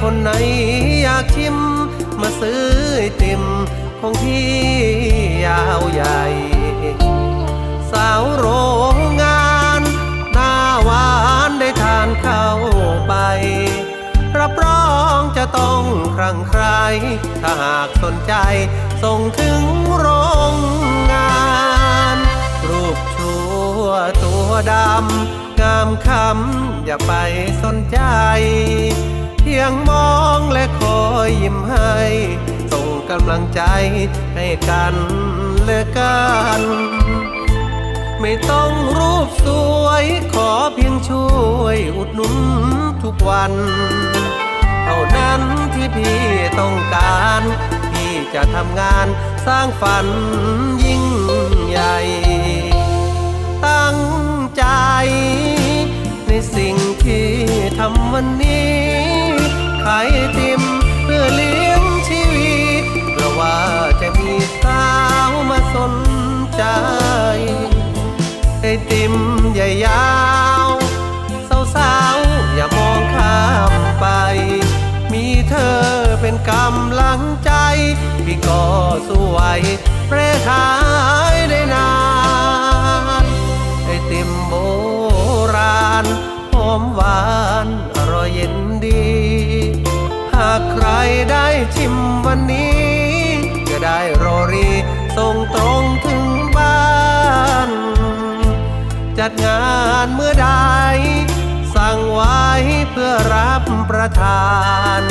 คนไหนอยากชิม มาซื้อไอติมของพี่ยาวใหญ่ สาวโรงงานหน้าหวานได้ทานเข้าไป รับรองจะต้องครั่งใคร ถ้าหากสนใจส่งถึงโรงงาน รูปชั่วตัวดำงามคำอย่าไปสนใจ เพียงมองและคอยยิ้มให้ ส่งกำลังใจให้กันและกัน ไม่ต้องรูปสวยขอเพียงช่วยอุดหนุนทุกวัน เท่านั้นที่พี่ต้องการ พี่จะทำงานสร้างฝันยิ่งใหญ่ ตั้งใจในสิ่งที่ทำวันนี้ ขายติมเพื่อเลี้ยงชีวิตเพราะว่าจะมีสาวมาสนใจ ได้ชิมวันนี้ จะได้โรรีส่งตรงถึงบ้าน จัดงานเมื่อใด สั่งไว้เพื่อรับประทาน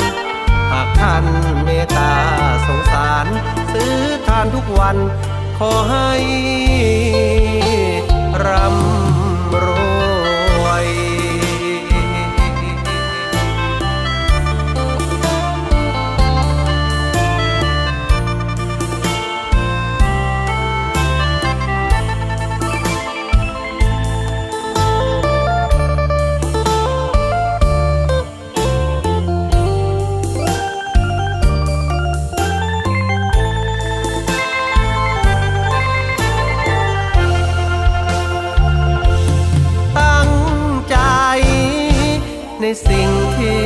หากท่านเมตตาสงสาร ซื้อทานทุกวันขอให้รำ สิ่งที่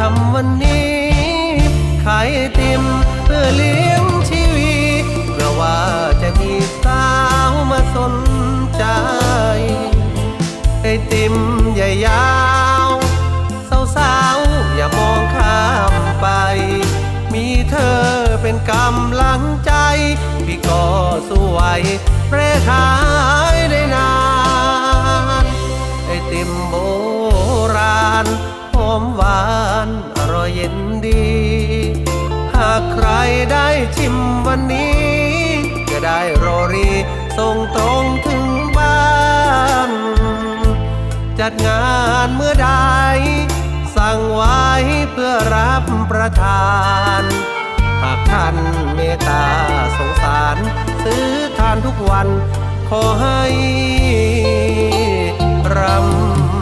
ทำวันนี้ ขายติมเพื่อเลี้ยงชีวิตเพื่อว่าจะมีสาวมาสนใจ ไอติมใหญ่ยาวสาวๆอย่ามองข้ามไป มีเธอเป็นกำลังใจ พี่ก็สู้ไหวเปรขา ชิมวันนี้ จะได้โรรีส่งตรงถึงบ้าน จัดงานเมื่อใด สั่งไว้เพื่อรับประทาน หากท่านเมตตาสงสาร ซื้อทานทุกวัน ขอให้รำ